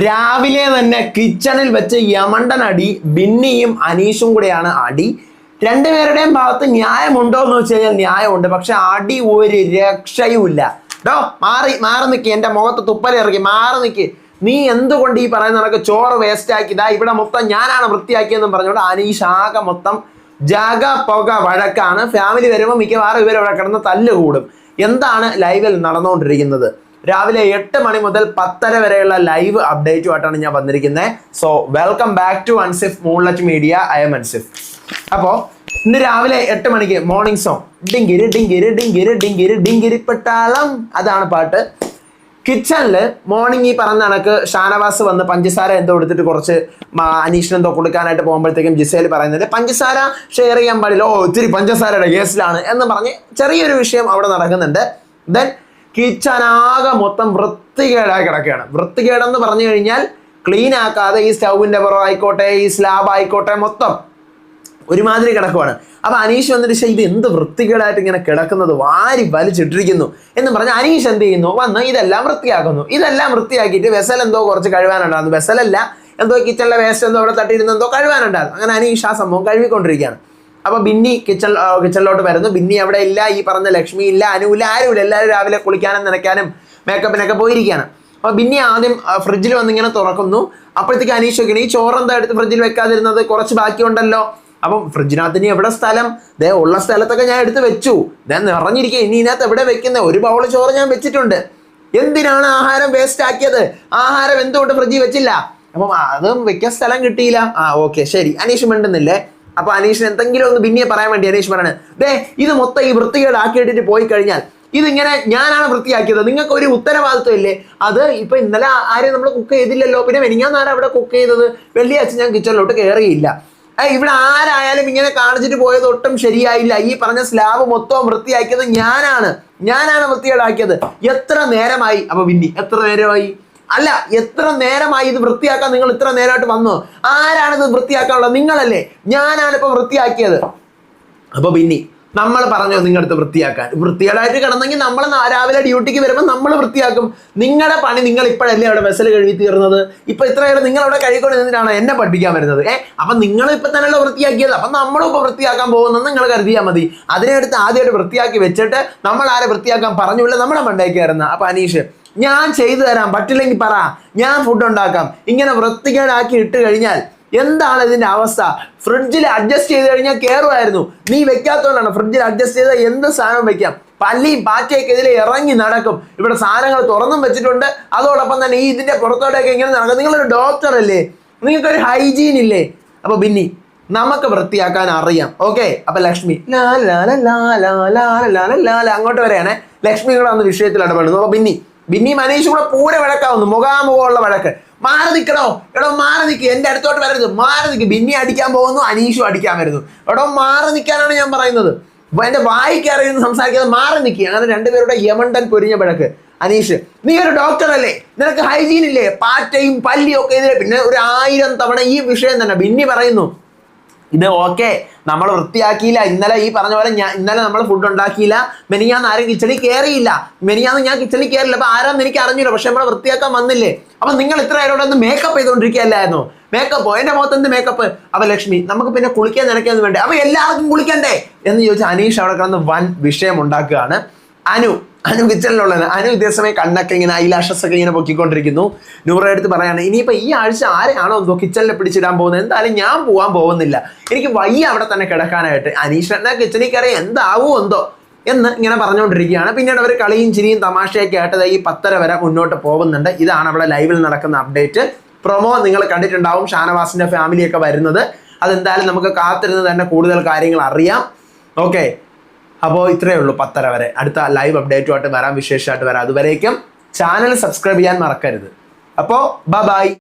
രാവിലെ തന്നെ കിച്ചണിൽ വെച്ച് യമണ്ടൻ അടി ബിന്നിയും അനീഷും കൂടെയാണ് അടി. രണ്ടുപേരുടെയും ഭാഗത്ത് ന്യായമുണ്ടോ എന്ന് വെച്ച് കഴിഞ്ഞാൽ ന്യായമുണ്ട്. പക്ഷെ അടി ഒരു രക്ഷയുമില്ല. ഡോ മാറി മാറി നിൽക്കി എന്റെ മുഖത്ത് തുപ്പലിറക്കി മാറി നിൽക്കി നീ എന്തുകൊണ്ട് ഈ പറയുന്ന നിനക്ക് ചോറ് വേസ്റ്റ് ആക്കിയതാ ഇവിടെ മൊത്തം ഞാനാണ് വൃത്തിയാക്കിയെന്നും പറഞ്ഞുകൊണ്ട് അനീഷ് ആകെ മൊത്തം ജാഗ പുക വഴക്കാണ്. ഫാമിലി വരുമ്പോൾ മിക്കവാറും ഇവരവിടെ കിടന്ന് തല്ല് കൂടും. എന്താണ് ലൈവിൽ നടന്നുകൊണ്ടിരിക്കുന്നത്? രാവിലെ എട്ട് മണി മുതൽ പത്തര വരെയുള്ള ലൈവ് അപ്ഡേറ്റുമായിട്ടാണ് ഞാൻ വന്നിരിക്കുന്നത്. So welcome back to Ansif Moonlet media I'm Ansif അപ്പോ ഇന്ന് രാവിലെ എട്ട് മണിക്ക് മോർണിംഗ് സോങ് ഡിങ്കിരി ഡിങ്കിരി ഡിങ്കിരി ഡിങ്കിരി ഡിങ്കിരി പെട്ടാളം. അതാണ് പാട്ട്. കിച്ചണിൽ മോർണിംഗ് ഈ പറഞ്ഞ കണക്ക് ഷാനവാസ് വന്ന് പഞ്ചസാര എന്തോ എടുത്തിട്ട് കുറച്ച് അനീഷിന് എന്തോ കൊടുക്കാനായിട്ട് പോകുമ്പോഴത്തേക്കും ജിസേൽ പറയുന്നത് പഞ്ചസാര ഷെയർ ചെയ്യാൻ പാടില്ല. ഓ ഇത്തിരി പഞ്ചസാരയുടെ കേസിലാണ് എന്ന് പറഞ്ഞ് ചെറിയൊരു വിഷയം അവിടെ നടക്കുന്നുണ്ട്. ദെൻ കിച്ചൺ ആകെ മൊത്തം വൃത്തികേടായി കിടക്കുകയാണ്. വൃത്തികേടെന്ന് പറഞ്ഞു കഴിഞ്ഞാൽ ക്ലീൻ ആക്കാതെ ഈ സ്റ്റൗവിന്റെ പുറം ആയിക്കോട്ടെ ഈ സ്ലാബ് ആയിക്കോട്ടെ മൊത്തം ഒരുമാതിരി കിടക്കുവാണ്. അപ്പൊ അനീഷ് വന്നിട്ട് "ശ്ശെ, ഇത് എന്ത് വൃത്തികേടായിട്ട് ഇങ്ങനെ കിടക്കുന്നത്? വാരി വലിച്ചിട്ടിരിക്കുന്നു. എന്ന് പറഞ്ഞ് അനീഷ് എന്ത് ചെയ്യുന്നു? വന്ന് ഇതെല്ലാം വൃത്തിയാക്കുന്നു. ഇതെല്ലാം വൃത്തിയാക്കിയിട്ട് വെസൽ എന്തോ കുറച്ച് കഴുകാനുണ്ടായിരുന്നു. വെസലല്ല എന്തോ കിച്ചണിലെ വേസ്റ്റ് എന്തോ അവിടെ തട്ടിയിരുന്നെന്തോ കഴുകാനുണ്ടായിരുന്നു. അങ്ങനെ അനീഷ് ആ സംഭവം കഴുകിക്കൊണ്ടിരിക്കുകയാണ്. അപ്പൊ ബിന്നി കിച്ചൺ കിച്ചണിലോട്ട് വരുന്നു. ബിന്നി അവിടെ ഇല്ല ഈ പറഞ്ഞ ലക്ഷ്മി ഇല്ല അനുവില്ല ആരുമില്ല. എല്ലാവരും രാവിലെ കുളിക്കാനും നനയ്ക്കാനും മേക്കപ്പിനൊക്കെ പോയിരിക്കുകയാണ്. അപ്പൊ ബിന്നി ആദ്യം ഫ്രിഡ്ജിൽ വന്നിങ്ങനെ തുറക്കുന്നു. അപ്പോഴത്തേക്ക് അനീഷ് നോക്കിയാണ് ഈ ചോറെന്താ എടുത്ത് ഫ്രിഡ്ജിൽ വെക്കാതിരുന്നത്? കുറച്ച് ബാക്കിയുണ്ടല്ലോ. അപ്പം ഫ്രിഡ്ജിനകത്ത് ഇനി എവിടെ സ്ഥലം? ദേ ഉള്ള സ്ഥലത്തൊക്കെ ഞാൻ എടുത്ത് വെച്ചു. ഞാൻ നിറഞ്ഞിരിക്കുക. ഇനി ഇതിനകത്ത് എവിടെ വെക്കുന്നത് ഒരു ബൗൾ ചോറ് ഞാൻ വെച്ചിട്ടുണ്ട്. എന്തിനാണ് ആഹാരം വേസ്റ്റ് ആക്കിയത്? ആഹാരം എന്തുകൊണ്ട് ഫ്രിഡ്ജിൽ വെച്ചില്ല? അപ്പം അതും വെക്കാൻ സ്ഥലം കിട്ടിയില്ല. ആ ഓക്കെ ശരി. അനീഷ് മിണ്ടുന്നില്ലേ? അപ്പൊ അനീഷിന് എന്തെങ്കിലും ഒന്ന് പിന്നെ പറയാൻ വേണ്ടി അനീഷ് പറയണേ. ദേ ഇത് മൊത്തം ഈ വൃത്തികേടാക്കിയിട്ടിട്ട് പോയി കഴിഞ്ഞാൽ ഇതിങ്ങനെ ഞാനാണ് വൃത്തിയാക്കിയത്. നിങ്ങൾക്ക് ഒരു ഉത്തരവാദിത്വം ഇല്ലേ? അത് ഇപ്പൊ ഇന്നലെ ആരെയും നമ്മൾ കുക്ക് ചെയ്തില്ലല്ലോ. പിന്നെ മെനിങ്ങാന്നാരാ അവിടെ കുക്ക് ചെയ്തത്? വെള്ളിയാഴ്ച ഞാൻ കിച്ചണിലോട്ട് കയറിയില്ല ഇവിടെ ആരായാലും ഇങ്ങനെ കാണിച്ചിട്ട് പോയത് ഒട്ടും ശരിയായില്ല. ഈ പറഞ്ഞ സ്ലാബ് മൊത്തം വൃത്തിയാക്കിയത് ഞാനാണ്. ഞാനാണ് വൃത്തികേടാക്കിയത്. എത്ര നേരമായി? അപ്പൊ പിന്നെ എത്ര നേരമായി? അല്ല എത്ര നേരമായി ഇത് വൃത്തിയാക്കാൻ നിങ്ങൾ ഇത്ര നേരമായിട്ട് വന്നു? ആരാണ് ഇത് വൃത്തിയാക്കാനുള്ളത്? നിങ്ങളല്ലേ. ഞാനാണ് ഇപ്പൊ വൃത്തിയാക്കിയത്. അപ്പൊ പിന്നെ നമ്മൾ പറഞ്ഞു നിങ്ങളടുത്ത് വൃത്തിയാക്കാൻ. വൃത്തികേടായിട്ട് കിടന്നെങ്കിൽ നമ്മൾ രാവിലെ ഡ്യൂട്ടിക്ക് വരുമ്പോൾ നമ്മൾ വൃത്തിയാക്കും. നിങ്ങളുടെ പണി നിങ്ങൾ ഇപ്പോഴല്ലേ അവിടെ വെസൽ കഴുകി തീർന്നത്? ഇപ്പൊ ഇത്ര നേരം നിങ്ങൾ അവിടെ കഴുകിക്കൊണ്ട് നിന്നിട്ടാണ് എന്നെ പഠിപ്പിക്കാൻ വരുന്നത്. ഏ അപ്പൊ നിങ്ങൾ ഇപ്പൊ തന്നെയുള്ള വൃത്തിയാക്കിയത്? അപ്പൊ നമ്മളും ഇപ്പൊ വൃത്തിയാക്കാൻ പോകുന്നത് നിങ്ങൾ കരുതിയാൽ മതി. അതിനെടുത്ത് ആദ്യമായിട്ട് വൃത്തിയാക്കി വെച്ചിട്ട് നമ്മൾ ആരെ വൃത്തിയാക്കാൻ പറഞ്ഞില്ല? നമ്മളെ മണ്ടേക്ക് കയറുന്ന. അപ്പൊ അനീഷ് ഞാൻ ചെയ്തു തരാം പറ്റില്ലെങ്കിൽ പറ. ഞാൻ ഫുഡ് ഉണ്ടാക്കാം. ഇങ്ങനെ വൃത്തികേടാക്കി ഇട്ട് കഴിഞ്ഞാൽ എന്താണ് ഇതിന്റെ അവസ്ഥ? ഫ്രിഡ്ജിൽ അഡ്ജസ്റ്റ് ചെയ്ത് കഴിഞ്ഞാൽ കയറുമായിരുന്നു നീ വെക്കാത്തതുകൊണ്ടാണ് ഫ്രിഡ്ജിൽ അഡ്ജസ്റ്റ് ചെയ്താൽ എന്ത് സാധനം വെക്കാം? പല്ലിയും പാറ്റയൊക്കെ ഇതിൽ ഇറങ്ങി നടക്കും. ഇവിടെ സാധനങ്ങൾ തുറന്നും വെച്ചിട്ടുണ്ട്. അതോടൊപ്പം തന്നെ ഈ ഇതിന്റെ പുറത്തോട്ടൊക്കെ ഇങ്ങനെ നടക്കും. നിങ്ങളൊരു ഡോക്ടർ അല്ലേ? നിങ്ങൾക്കൊരു ഹൈജീൻ ഇല്ലേ? അപ്പൊ ബിന്നി നമുക്ക് വൃത്തിയാക്കാൻ അറിയാം. ഓക്കെ അപ്പൊ ലക്ഷ്മി അങ്ങോട്ട് വരെയാണേ. ലക്ഷ്മി കൂടെ അന്ന് വിഷയത്തിൽ ഇടപെടുന്നു. അപ്പൊ ബിന്നി ബിന്നി മനീഷ് കൂടെ പൂര വഴക്കാവുന്നു. മുഖാമുഖമുള്ള വഴക്ക്. മാറി നിൽക്കണോ? എടോ മാറി നിൽക്കുക എന്റെ അടുത്തോട്ട് വരരുത്. മാറി നിൽക്കും ബിന്നി അടിക്കാൻ പോകുന്നു അനീഷും അടിക്കാൻ വരുന്നു. എടോ മാറി നിൽക്കാനാണ് ഞാൻ പറയുന്നത്. എന്റെ എന്റെ വായിക്ക് അറിയുന്ന സംസാരിക്കുന്നത് മാറി നിൽക്കുക അങ്ങനെ രണ്ടുപേരുടെ യമണ്ടൻ പൊരിഞ്ഞ വഴക്ക്. അനീഷ് നീ ഒരു ഡോക്ടർ അല്ലേ? നിനക്ക് ഹൈജീൻ ഇല്ലേ? പാറ്റയും പല്ലിയും ഒക്കെ ഇതിലെ പിന്നെ ഒരു ആയിരം തവണ ഈ വിഷയം തന്നെ. ബിന്നി പറയുന്നു ഇത് ഓക്കെ നമ്മൾ വൃത്തിയാക്കിയില്ല. ഇന്നലെ ഈ പറഞ്ഞ പോലെ ഞാൻ ഇന്നലെ നമ്മൾ ഫുഡ് ഉണ്ടാക്കിയില്ല. മെനിയാന്ന് ആരും കിച്ചണിൽ കയറിയില്ല മെനിയാന്ന് ഞാൻ കിച്ചണിൽ കയറില്ല അപ്പൊ ആരാന്ന് എനിക്ക് അറിഞ്ഞില്ല പക്ഷെ നമ്മളെ വൃത്തിയാക്കാൻ വന്നില്ലേ? അപ്പൊ നിങ്ങൾ ഇത്ര നേരം ഒന്ന് മേക്കപ്പ് ചെയ്തുകൊണ്ടിരിക്കുകയല്ലായിരുന്നു മേക്കപ്പോ എന്റെ മുഖത്ത് എന്ത് മേക്കപ്പ് അപ്പൊ ലക്ഷ്മി നമുക്ക് പിന്നെ കുളിക്കാൻ നിനക്കൊന്നും വേണ്ടേ? അപ്പൊ എല്ലാവർക്കും കുളിക്കണ്ടേ? എന്ന് ചോദിച്ചാൽ അനീഷ് അവിടെ കിടന്ന് വൻ വിഷയം ഉണ്ടാക്കുകയാണ്. അനു അനു കിച്ചണിലുള്ളത് അനു ഇതേസമയം കണ്ണൊക്കെ ഇങ്ങനെ ഐലാഷസ് ഒക്കെ ഇങ്ങനെ പൊക്കിക്കൊണ്ടിരിക്കുന്നു. നൂറ അടുത്ത് പറയാണ് ഇനിയിപ്പോ ഈ ആഴ്ച ആരെയാണോ എന്തോ കിച്ചണിൽ പിടിച്ചിടാൻ പോകുന്നത്? എന്തായാലും ഞാൻ പോകാൻ പോകുന്നില്ല. എനിക്ക് വയ്യ അവിടെ തന്നെ കിടക്കാനായിട്ട്. അനീഷ് എന്നാ കിച്ചണിൽ കയറി എന്താവോ എന്തോ? എന്ന് ഇങ്ങനെ പറഞ്ഞുകൊണ്ടിരിക്കുകയാണ്. പിന്നീട് അവർ കളിയും ചിരിയും തമാശയൊക്കെ ആയിട്ട് ഈ പത്തര വരെ മുന്നോട്ട് പോകുന്നുണ്ട്. ഇതാണ് അവിടെ ലൈവിൽ നടക്കുന്ന അപ്ഡേറ്റ്. പ്രൊമോ നിങ്ങൾ കണ്ടിട്ടുണ്ടാവും. ഷാനവാസിന്റെ ഫാമിലിയൊക്കെ വരുന്നത്. അതെന്തായാലും നമുക്ക് കാത്തിരുന്ന് തന്നെ കൂടുതൽ കാര്യങ്ങൾ അറിയാം. ഓക്കെ. അപ്പോൾ ഇത്രയേ ഉള്ളൂ പത്തര വരെ. അടുത്ത ലൈവ് അപ്ഡേറ്റുമായിട്ട് വരാം വിശേഷമായിട്ട് വരാം. അതുവരേക്കും ചാനൽ സബ്സ്ക്രൈബ് ചെയ്യാൻ മറക്കരുത്. അപ്പോൾ ബൈ